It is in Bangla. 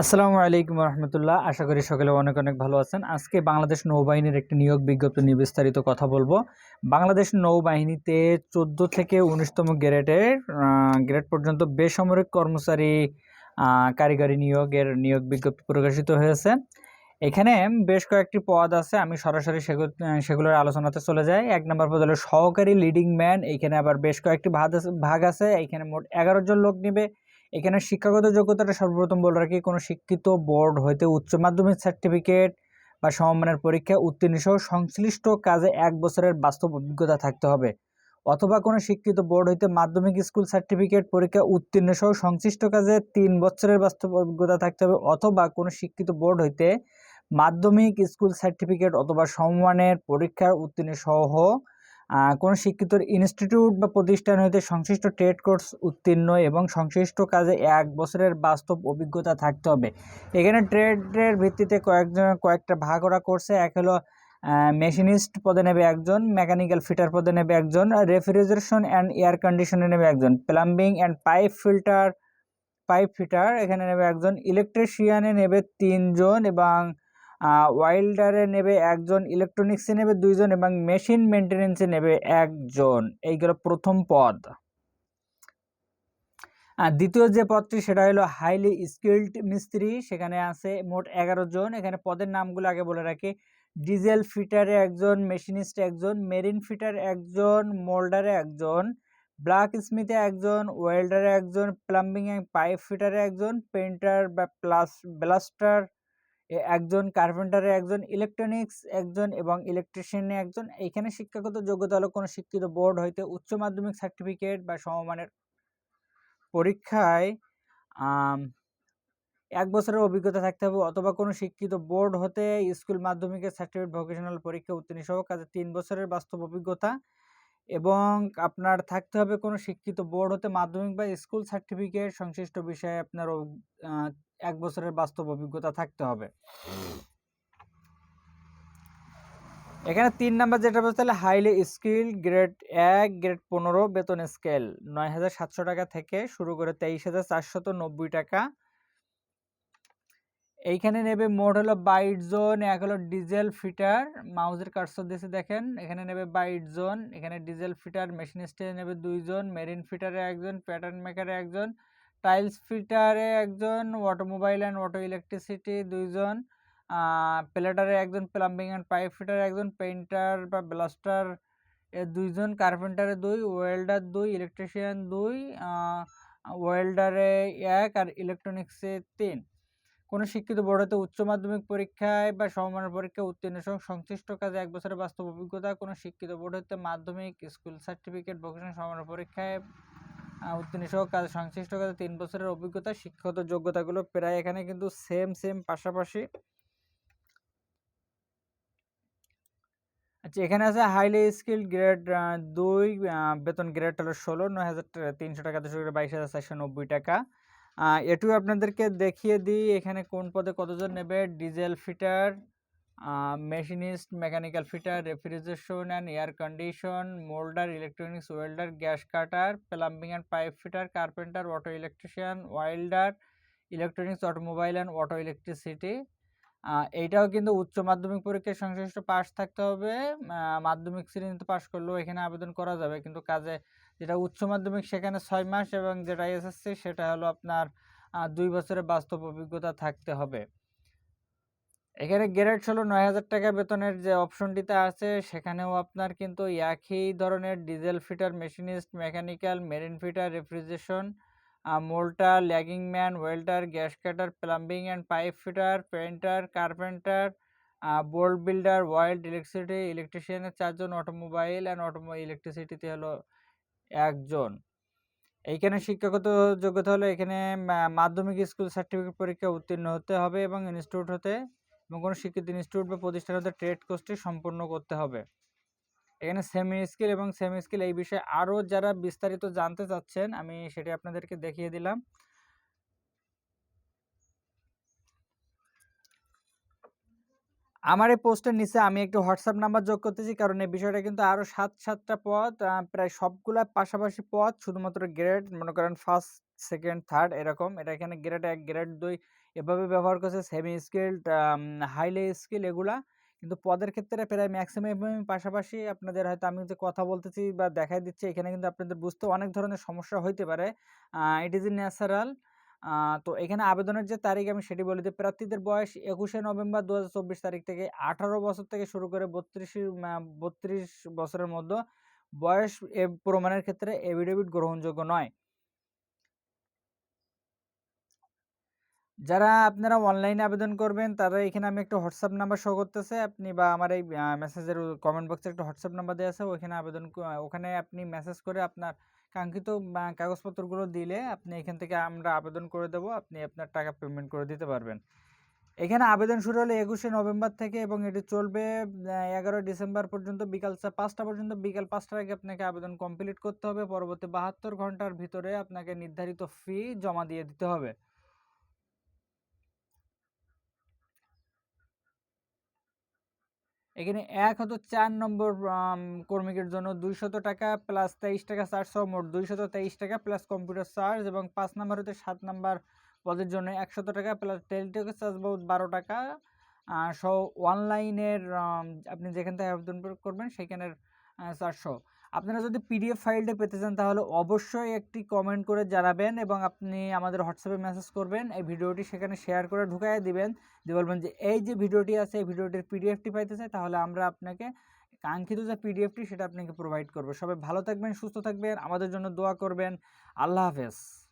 আসসালামু আলাইকুম রহমতুল্লাহ। আশা করি সকলে অনেক অনেক ভালো আছেন। আজকে বাংলাদেশ নৌবাহিনীর একটি নিয়োগ বিজ্ঞপ্তি নিয়ে বিস্তারিত কথা বলব। বাংলাদেশ নৌবাহিনীতে চোদ্দ থেকে উনিশতম গ্রেডের গ্রেড পর্যন্ত বেসামরিক কর্মচারী কারিগরি নিয়োগের নিয়োগ বিজ্ঞপ্তি প্রকাশিত হয়েছে। এখানে বেশ কয়েকটি পদ আছে। আমি সরাসরি সেগুলো সেগুলোর আলোচনাতে চলে যাই। এক নম্বর পদ হলো সহকারী লিডিং ম্যান। এইখানে আবার বেশ কয়েকটি ভাগ আছে। এখানে মোট এগারো জন লোক নিবে। এখানে শিক্ষাগত যোগ্যতাটা সর্বপ্রথম বলে রাখি, কোনো শিক্ষিত বোর্ড হইতে উচ্চ মাধ্যমিক সার্টিফিকেট বা সমমানের পরীক্ষা উত্তীর্ণ সহ সংশ্লিষ্ট কাজে এক বছরের বাস্তব অভিজ্ঞতা থাকতে হবে। অথবা কোনো শিক্ষিত বোর্ড হইতে মাধ্যমিক স্কুল সার্টিফিকেট পরীক্ষা উত্তীর্ণ সহ সংশ্লিষ্ট কাজে তিন বছরের বাস্তব অভিজ্ঞতা থাকতে হবে। অথবা কোনো শিক্ষিত বোর্ড হইতে মাধ্যমিক স্কুল সার্টিফিকেট অথবা সমমানের পরীক্ষার উত্তীর্ণ সহ কোনো শিক্ষিত ইনস্টিটিউট বা প্রতিষ্ঠান হইতে সংশ্লিষ্ট ট্রেড কোর্স উত্তীর্ণ এবং সংশ্লিষ্ট কাজে এক বছরের বাস্তব অভিজ্ঞতা থাকতে হবে। এখানে ট্রেডের ভিত্তিতে কয়েকজন, কয়েকটা ভাগ ওরা করছে। এক হলো মেশিনিস্ট পদে নেবে একজন মেকানিক্যাল ফিটার পদে নেবে একজন রেফ্রিজারেশন অ্যান্ড এয়ার কন্ডিশনে নেবে একজন। Plumbing and pipe filter pipe fitter এখানে নেবে একজন। ইলেকট্রিশিয়ানে নেবে তিনজন এবং ওয়াইল্ডারে নেবে একজন, ইলেকট্রনিক্সে নেবে দুইজন এবং মেশিন মেনটেনেন্সে নেবে একজন। এইগুলো প্রথম পদ। আর দ্বিতীয় যে পদটি, সেটা হলো হাইলি স্কিল্ড মিস্ত্রি। সেখানে আছে মোট এগারো জন। এখানে পদের নামগুলো আগে বলে রাখি। ডিজেল ফিটারে একজন, মেশিনিস্ট একজন, মেরিন ফিটার একজন, মোল্ডারে একজন ব্ল্যাক স্মিথে একজন, ওয়েল্ডারে একজন, প্লাম্বিং পাইপ ফিটারে একজন পেন্টার বা প্লাস, ব্লাস্টার একজন কার্পেন্টারে একজন ইলেকট্রনিক্স একজন এবং ইলেকট্রিশিয়ানে একজন, এইখানে শিক্ষাগত যোগ্যতা হলো কোনো শিক্ষিত বোর্ড হইতে উচ্চ মাধ্যমিক সার্টিফিকেট বা সমমানের পরীক্ষায় এক বছরের অভিজ্ঞতা থাকতে হবে অথবা কোনো শিক্ষিত বোর্ড হতে স্কুল মাধ্যমিকের সার্টিফিকেট ভোকেশনাল পরীক্ষা উত্তীর্ণ সহ কাজে তিন বছরের বাস্তব অভিজ্ঞতা এবং আপনার থাকতে হবে কোনো শিক্ষিত বোর্ড হতে মাধ্যমিক বা স্কুল সার্টিফিকেট। সংশ্লিষ্ট বিষয়ে আপনার এক বছরের বাস্তব অভিজ্ঞতা থাকতে হবে। এখানে তিন নাম্বার যেটা বলতে তাহলে হাইলি স্কিল গ্রেড এক, গ্রেড পনেরো, বেতন স্কেল নয় হাজার সাতশো টাকা থেকে শুরু করে তেইশ হাজার চারশত নব্বই টাকা। এইখানে নেবে মোড হলো বাইট জোন, এক হলো ডিজেল ফিটার মাউজের কার্সর দিয়েছে দেখেন, এখানে নেবে বাইট জোন, এখানে ডিজেল ফিটার, মেশিন মেশিনিস্টে নেবে দুইজন মেরিন ফিটারে একজন প্যাটার্ন মেকারে একজন টাইলস ফিটারে একজন অটোমোবাইল অ্যান্ড অটো ইলেকট্রিসিটি দুইজন প্লেটারে একজন প্লাম্বিং অ্যান্ড পাইপ ফিটারে একজন পেইন্টার বা ব্লাস্টার দুইজন কার্পেন্টারে দুই, ওয়েল্ডার দুই, ইলেকট্রিশিয়ান দুই ওয়েল্ডারে এক আর ইলেকট্রনিক্সে তিন। কোনো শিক্ষিত বোর্ড হতে উচ্চ মাধ্যমিক পরীক্ষায় বা সমমানের পরীক্ষায় উত্তীর্ণ সহ সংশ্লিষ্ট কাজে এক বছরের বাস্তব অভিজ্ঞতা, কোনো শিক্ষিত বোর্ড হতে মাধ্যমিক, স্কুল সার্টিফিকেট, ভোকেশনাল সমমানের পরীক্ষায় উত্তীর্ণ সহ কাজে, সংশ্লিষ্ট কাজে তিন বছরের অভিজ্ঞতা, শিক্ষাগত যোগ্যতাগুলো প্রায় এখানে কিন্তু সেম সেম পাশাপাশি। আচ্ছা এখানে আছে হাইলি স্কিল গ্রেড দুই বেতন গ্রেড হলো ষোলো, নয় হাজার তিনশো টাকা, দুশো বাইশ হাজার চারশো নব্বই টাকা। এটু আপনাদেরকে দেখিয়ে দিই, এখানে কোন পদে কতজন নেবে? Diesel fitter machinist mechanical fitter refrigeration and air condition moulder electronics welder gas cutter plumbing and pipe fitter carpenter auto electrician welder electronics automobile and auto electricity এইটাও কিন্তু উচ্চ মাধ্যমিক পরীক্ষায় সংশ্লিষ্ট পাস থাকতে হবে। মাধ্যমিক শ্রেণীতে পাস করলেও এখানে আবেদন করা যাবে, কিন্তু কাজে যেটা উচ্চ মাধ্যমিক সেখানে ছয় মাস এবং যেটা এসএসসি সেটা হলো আপনার দুই বছরের বাস্তব অভিজ্ঞতা থাকতে হবে। এখানে গ্রেড হলো নয় হাজার টাকা বেতনের যে অপশনটিতে আছে, সেখানেও আপনার কিন্তু একই ধরনের diesel fitter machinist mechanical marine fitter refrigeration moulder lagging man welder gas cutter plumbing and pipe fitter painter carpenter bold builder wild electricity ইলেকট্রিশিয়ানের চারজন অটোমোবাইল অ্যান্ড অটোমো ইলেকট্রিসিটিতে হলো একজন। এইখানে শিক্ষাগত যোগ্যতা হলো এখানে মাধ্যমিক স্কুল সার্টিফিকেট পরীক্ষা উত্তীর্ণ হতে হবে এবং ইনস্টিটিউট হতে এবং কোনো শিক্ষিত ইনস্টিটিউট বা প্রতিষ্ঠান হতে ট্রেড কোর্সটি সম্পূর্ণ করতে হবে। এখানে সেমি স্কিল এবং সেমি স্কিল এই বিষয়ে আরও যারা বিস্তারিত জানতে চাচ্ছেন, আমি সেটি আপনাদেরকে দেখিয়ে দিলাম। আমার এই পোস্টের নিচে আমি একটু হোয়াটসঅ্যাপ নাম্বার যোগ করতেছি কারণ এই বিষয়টা কিন্তু আরও সাত সাতটা আহ, প্রায় সবগুলা পাশাপাশি পদ শুধুমাত্র গ্রেড মনে করেন ফার্স্ট সেকেন্ড থার্ড এরকম। এটা এখানে গ্রেড এক গ্রেড দুই এভাবে ব্যবহার করছে সেমি স্কিল্ড হাইলে স্কিল এগুলা। কিন্তু পদের ক্ষেত্রে প্রায় ম্যাক্সিমাম পাশাপাশি আপনাদের হয়তো আমি যে কথা বলতেছি বা দেখাই দিচ্ছি এখানে কিন্তু আপনাদের বুঝতে অনেক ধরনের সমস্যা হইতে পারে। ইট ইজ ন্যাচারাল তো এখানে আবেদনের যে তারিখ আমি সেটি বলে দিই। প্রার্থীদের বয়স একুশে নভেম্বর দু হাজার চব্বিশ তারিখ থেকে আঠারো বছর থেকে শুরু করে বত্রিশ বত্রিশ বছরের মধ্যে বয়স প্রমাণের ক্ষেত্রে এভিডেভিট গ্রহণযোগ্য নয়। যারা আপনারা অনলাইনে আবেদন করবেন, তারা এখানে আমি একটা হোয়াটসঅ্যাপ নাম্বার শো করতেছে। আপনি বা আমার এই মেসেজের কমেন্ট বক্সে একটা হোয়াটসঅ্যাপ নাম্বার দেওয়া আছে ওখানে আবেদন ওখানে আপনি মেসেজ করে আপনার কাঙ্ক্ষিত কাগজপত্রগুলো দিলে আপনি এখান থেকে আমরা আবেদন করে দেবো, আপনি আপনার টাকা পেমেন্ট করে দিতে পারবেন। এখানে আবেদন শুরু হলে একুশে নভেম্বর থেকে এবং এটি চলবে এগারো ডিসেম্বর পর্যন্ত বিকাল পাঁচটা পর্যন্ত বিকাল পাঁচটার আগে আপনাকে আবেদন কমপ্লিট করতে হবে। পরবর্তী বাহাত্তর ঘণ্টার ভিতরে আপনাকে নির্ধারিত ফি জমা দিয়ে দিতে হবে। এখানে এক হতো চার নম্বর কর্মীকের জন্য দুইশত টাকা প্লাস তেইশ টাকা চার্জ সহ মোট দুইশত তেইশ টাকা প্লাস কম্পিউটার চার্জ এবং পাঁচ নম্বর হতে সাত নম্বর পদের জন্য একশত টাকা প্লাস টেলিটক চার্জ বহুত বারো টাকা। সহ অনলাইনের আপনি যেখান থেকে আবেদন করবেন, সেখানের চারশো আপনারা যদি পিডিএফ ফাইলটা পেতে চান, তাহলে অবশ্যই একটি কমেন্ট করে জানাবেন এবং আপনি আমাদের হোয়াটসঅ্যাপে মেসেজ করবেন। এই ভিডিওটি সেখানে শেয়ার করে ঢুকাই দিবেন। যে বলবেন যে, এই যে ভিডিওটি আছে, এই ভিডিওটির পিডিএফটি পাইতে চাই তাহলে আমরা আপনাকে কাঙ্ক্ষিত যে পিডিএফটি সেটা আপনাকে প্রোভাইড করব। সবাই ভালো থাকবেন, সুস্থ থাকবেন, আমাদের জন্য দোয়া করবেন। আল্লাহ হাফেজ।